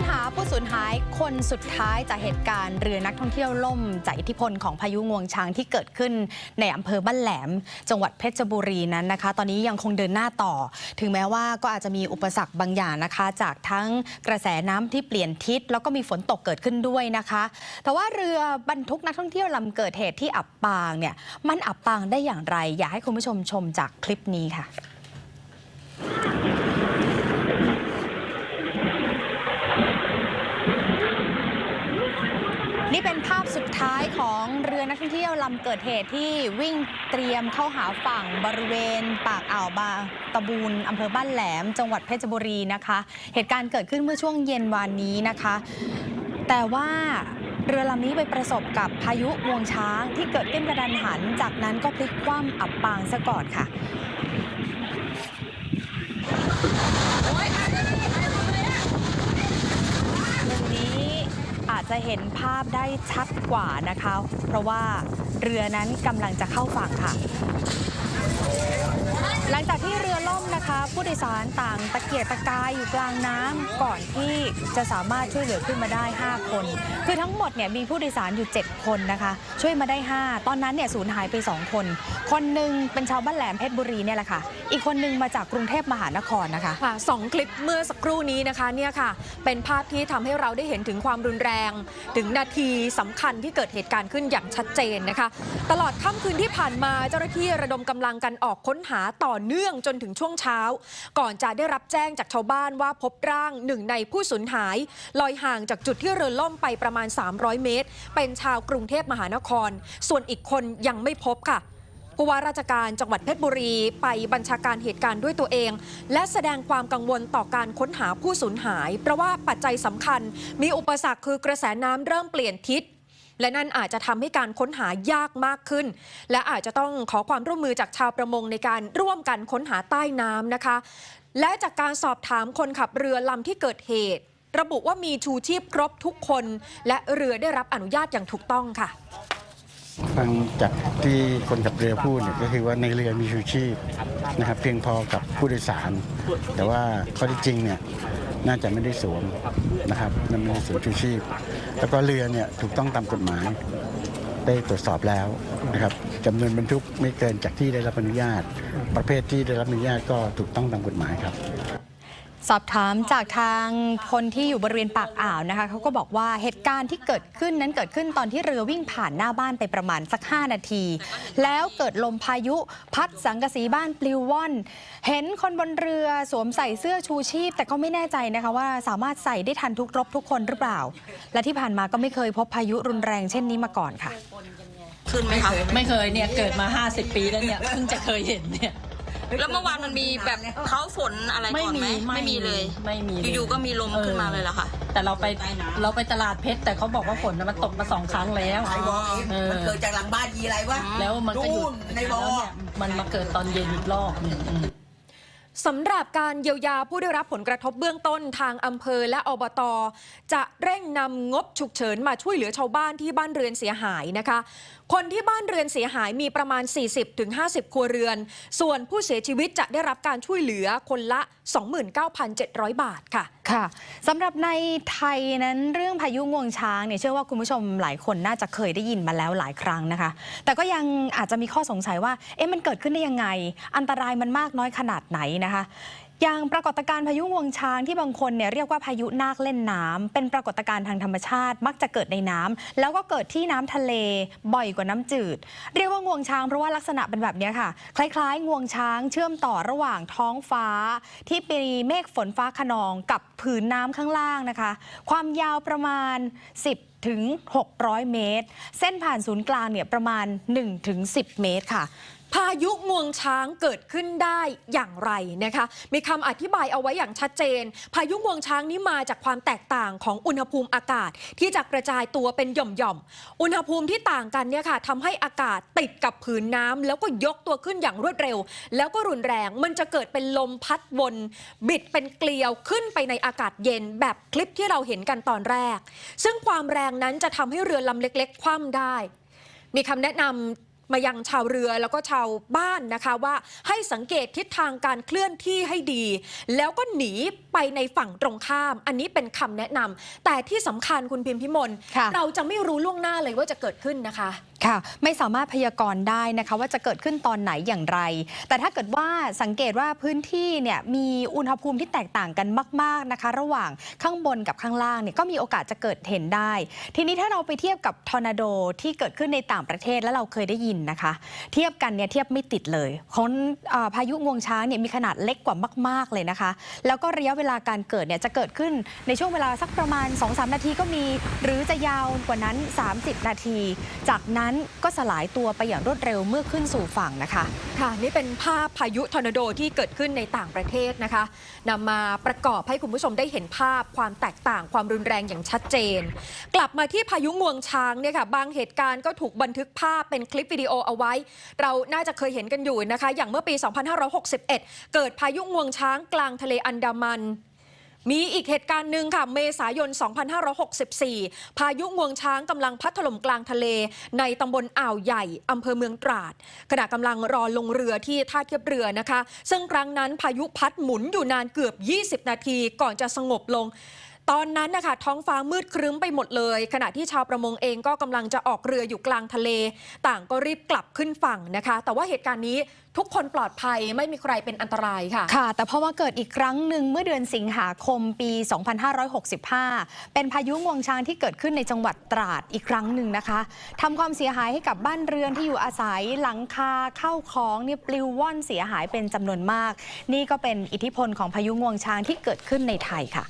นหาผู้สูญหายคนสุดท้ายจากเหตุการณ์เรือนักท่องเที่ยวล่ม จากอิทธิพลของพายุงวงช้างที่เกิดขึ้นในอำเภอบ้านแหลม จังหวัดเพชรบุรีนั้นนะคะ ตอนนี้ยังคงเดินหน้าต่อ ถึงแม้ว่าก็อาจจะมีอุปสรรคบางอย่างนะคะ จากทั้งกระแสน้ำที่เปลี่ยนทิศ แล้วก็มีฝนตกเกิดขึ้นด้วยนะคะ แต่ว่าเรือบรรทุกนักท่องเที่ยวลำเกิดเหตุที่อับปางเนี่ยมันอับปางได้อย่างไร อยากให้คุณผู้ชมชมจากคลิปนี้ค่ะ นี่เป็นภาพสุดท้ายของเรือนักท่องเที่ยวลำเกิดเหตุที่วิ่งเตรียมเข้าหาฝั่งบริเวณ ปากอ่าวบางตะบูนอำเภอบ้านแหลม จังหวัดเพชรบุรีนะคะ เหตุการณ์เกิดขึ้นเมื่อช่วงเย็นวานนี้นะคะ แต่ว่าเรือลำนี้ไปประสบกับพายุงวงช้างที่เกิดขึ้นกระดันหัน จากนั้นก็พลิกคว่ำอับปางซะก่อนค่ะ มุมนี้ อาจจะเห็นภาพได้ชัดกว่านะคะ เพราะว่าเรือนั้นกำลังจะเข้าฝั่งค่ะ หลังจากที่เรือล่มนะคะ ผู้โดยสารต่างตะเกียกตะกายอยู่กลางน้ำก่อนที่จะสามารถช่วยเหลือขึ้นมาได้ 5 คน คือทั้งหมดเนี่ยมีผู้โดยสารอยู่ 7 คนนะคะ ช่วยมาได้ 5 ตอนนั้นเนี่ยสูญหายไป 2 คน คนหนึ่งเป็นชาวบ้านแหลมเพชรบุรีเนี่ยแหละค่ะ อีกคนหนึ่งมาจากกรุงเทพมหานครนะคะค่ะสองคลิปเมื่อสักครู่นี้นะคะเนี่ยค่ะ เป็นภาพที่ทำให้เราได้เห็นถึงความรุนแรง ถึงนาทีสำคัญที่เกิดเหตุการณ์ขึ้นอย่างชัดเจนนะคะ ตลอดค่ำคืนที่ผ่านมาเจ้าหน้าที่ระดมกำลังกันออกค้นหาต่อเนื่องจนถึงช่วงเช้า ก่อนจะได้รับแจ้งจากชาวบ้านว่าพบร่างหนึ่งในผู้สูญหาย ลอยห่างจากจุดที่เรือล่มไปประมาณ 300 เมตร เป็นชาวกรุงเทพมหานคร ส่วนอีกคนยังไม่พบค่ะผู้ว่าราชการจังหวัดเพชรบุรีไปบัญชาการเหตุการณ์ด้วยตัวเอง และแสดงความกังวลต่อการค้นหาผู้สูญหาย เพราะว่าปัจจัยสำคัญ มีอุปสรรคคือกระแสน้ำเริ่มเปลี่ยนทิศ และนั่นอาจจะทำให้การค้นหายากมากขึ้น และอาจจะต้องขอความร่วมมือจากชาวประมงในการร่วมกันค้นหาใต้น้ำนะคะ และจากการสอบถามคนขับเรือลำที่เกิดเหตุ ระบุว่ามีชูชีพครบทุกคน และเรือได้รับอนุญาตอย่างถูกต้องค่ะฟังจากที่คนขับเรือพูดเนี่ยก็คือว่าในเรือมีชูชีพนะครับเพียงพอกับผู้โดยสาร แต่ว่าข้อที่จริงเนี่ย น่าจะไม่ได้สวมนะครับนั่นไม่ได้สวมชูชีพ แล้วก็เรือเนี่ยถูกต้องตามกฎหมายได้ตรวจสอบแล้วนะครับจำนวนบรรทุกไม่เกินจากที่ได้รับอนุญาต ประเภทที่ได้รับอนุญาตก็ถูกต้องตามกฎหมายครับ สอบถามจากทางคนที่อยู่บริเวณปากอ่าวนะคะเขาก็บอกว่าเหตุการณ์ที่เกิดขึ้นนั้นเกิดขึ้นตอนที่เรือวิ่งผ่านหน้าบ้านไปประมาณสัก 5 นาที แล้วเกิดลมพายุพัดสังกะสีบ้านปลิวว่อน เห็นคนบนเรือสวมใส่เสื้อชูชีพ แต่ก็ไม่แน่ใจนะคะว่าสามารถใส่ได้ทันทุกรบทุกคนหรือเปล่า และที่ผ่านมาก็ไม่เคยพบพายุรุนแรงเช่นนี้มาก่อนค่ะ ขึ้นไหมคะไม่เคยเนี่ยเกิดมา 50 ปีแล้วเนี่ยเพิ่งจะเคยเห็นเนี่ย แล้วเมื่อวานมันมีแบบเขาฝนอะไรก่อนไหมไม่มีไม่มีเลย ไม่มีเลยอยู่ๆก็มีลมขึ้นมาเลยเหรอคะแต่เราไปเราไปตลาดเพชรแต่เขาบอกว่าฝนน่ะมันตกมาสองครั้งแล้วไอ้บอเออมันเกิดจากหลังบ้านยีอะไรวะแล้วมันก็หยุดนู่นในบ่อแล้วเนี่ยมันมาเกิดตอนเย็นอีกรอบหนึ่งอืม สำหรับการเยียวยาผู้ได้รับผลกระทบเบื้องต้นทางอำเภอและอบต จะเร่งนำงบฉุกเฉินมาช่วยเหลือชาวบ้านที่บ้านเรือนเสียหายนะคะ คนที่บ้านเรือนเสียหายมีประมาณ 40-50 ครัวเรือน ส่วนผู้เสียชีวิตจะได้รับการช่วยเหลือคนละ 29,700 บาทค่ะ ค่ะสำหรับในไทยนั้นเรื่องพายุงวงช้างเนี่ยเชื่อว่าคุณผู้ชมหลายคนน่าจะเคยได้ยินมาแล้วหลายครั้งนะคะ แต่ก็ยังอาจจะมีข้อสงสัยว่า เอ๊ะมันเกิดขึ้นได้ยังไง อันตรายมันมากน้อยขนาดไหนนะคะ อย่างปรากฏการณ์พายุงวงช้างที่บางคนเนี่ยเรียกว่าพายุนาคเล่นน้ำเป็นปรากฏการณ์ทางธรรมชาติ มักจะเกิดในน้ำแล้วก็เกิดที่น้ำทะเลบ่อยกว่าน้ำจืด เรียกว่างวงช้างเพราะว่าลักษณะเป็นแบบนี้ค่ะ คล้ายๆ งวงช้างเชื่อมต่อระหว่างท้องฟ้า ที่มีเมฆฝนฟ้าขนองกับผืนน้ำข้างล่างนะคะ ความยาวประมาณ 10ถึง 600 เมตร เส้นผ่านศูนย์กลางเนี่ยประมาณ1ถึง10 เมตรค่ะ พายุงวงช้างเกิดขึ้นได้อย่างไรนะคะ มีคำอธิบายเอาไว้อย่างชัดเจน พายุงวงช้างนี้มาจากความแตกต่างของอุณหภูมิอากาศ ที่จะกระจายตัวเป็นหย่อมๆ อุณหภูมิที่ต่างกันเนี่ยค่ะทำให้อากาศติดกับผืนน้ำแล้วก็ยกตัวขึ้นอย่างรวดเร็ว แล้วก็รุนแรงมันจะเกิดเป็นลมพัดวน บิดเป็นเกลียวขึ้นไปในอากาศเย็น แบบคลิปที่เราเห็นกันตอนแรก ซึ่งความแรงนั้นจะทำให้เรือลำเล็ก ๆ คว่ำได้มีคำแนะนำ มายังชาวเรือแล้วก็ชาวบ้านนะคะว่าให้สังเกตทิศทางการเคลื่อนที่ให้ดี แล้วก็หนีไปในฝั่งตรงข้าม อันนี้เป็นคำแนะนำแต่ที่สำคัญคุณพิมพิมลค่ะเราจะไม่รู้ล่วงหน้าเลยว่าจะเกิดขึ้นนะคะค่ะไม่สามารถพยากรณ์ได้นะคะ ว่าจะเกิดขึ้นตอนไหนอย่างไร แต่ถ้าเกิดว่าสังเกตว่าพื้นที่เนี่ยมีอุณหภูมิที่แตกต่างกันมาก ๆนะคะ ระหว่างข้างบนกับข้างล่างเนี่ยก็มีโอกาสจะเกิดเห็นได้ ทีนี้ถ้าเราไปเทียบกับทอร์นาโดที่เกิดขึ้นในต่างประเทศแล้วเราเคยได้ยินนะคะ เทียบกันเนี่ยเทียบไม่ติดเลยของพายุงวงช้างเนี่ยมีขนาดเล็กกว่ามาก ๆเลยนะคะ แล้วก็ระยะเวลาการเกิดเนี่ยจะเกิดขึ้นในช่วงเวลาสักประมาณ 2-3 นาทีก็มี หรือจะยาวกว่านั้น 30 นาที จากนั้นก็สลายตัวไปอย่างรวดเร็วเมื่อขึ้นสู่ฝั่งนะคะ ค่ะนี่เป็นภาพพายุทอร์นาโดที่เกิดขึ้นในต่างประเทศนะคะนำมาประกอบให้คุณผู้ชมได้เห็นภาพความแตกต่างความรุนแรงอย่างชัดเจน กลับมาที่พายุงวงช้างเนี่ยค่ะบางเหตุการณ์ก็ถูกบันทึกภาพเป็นคลิปวิดีโอเอาไว้ เราน่าจะเคยเห็นกันอยู่นะคะ อย่างเมื่อปี 2561 เกิดพายุงวงช้างกลางทะเลอันดามันมีอีกเหตุการณ์หนึ่งค่ะ เมษายน 2564 พายุงวงช้างกำลังพัดถล่มกลางทะเล ในตำบลอ่าวใหญ่อำเภอเมืองตราด ขณะกำลังรอลงเรือที่ท่าเทียบเรือนะคะ ซึ่งครั้งนั้นพายุพัดหมุนอยู่นานเกือบ 20 นาทีก่อนจะสงบลง ตอนนั้นนะคะท้องฟ้ามืดครึ้มไปหมดเลย ขณะที่ชาวประมงเองก็กำลังจะออกเรืออยู่กลางทะเล ต่างก็รีบกลับขึ้นฝั่งนะคะ แต่ว่าเหตุการณ์นี้ทุกคนปลอดภัยไม่มีใครเป็นอันตรายค่ะ ค่ะ แต่พอมาเกิดอีกครั้งหนึ่งเมื่อเดือนสิงหาคมปี 2565 เป็นพายุงวงช้างที่เกิดขึ้นในจังหวัดตราดอีกครั้งหนึ่งนะคะทำความเสียหายให้กับบ้านเรือนที่อยู่อาศัยหลังคาเข้าของเนี่ยปลิวว่อนเสียหายเป็นจำนวนมาก นี่ก็เป็นอิทธิพลของพายุงวงช้างที่เกิดขึ้นในไทยค่ะ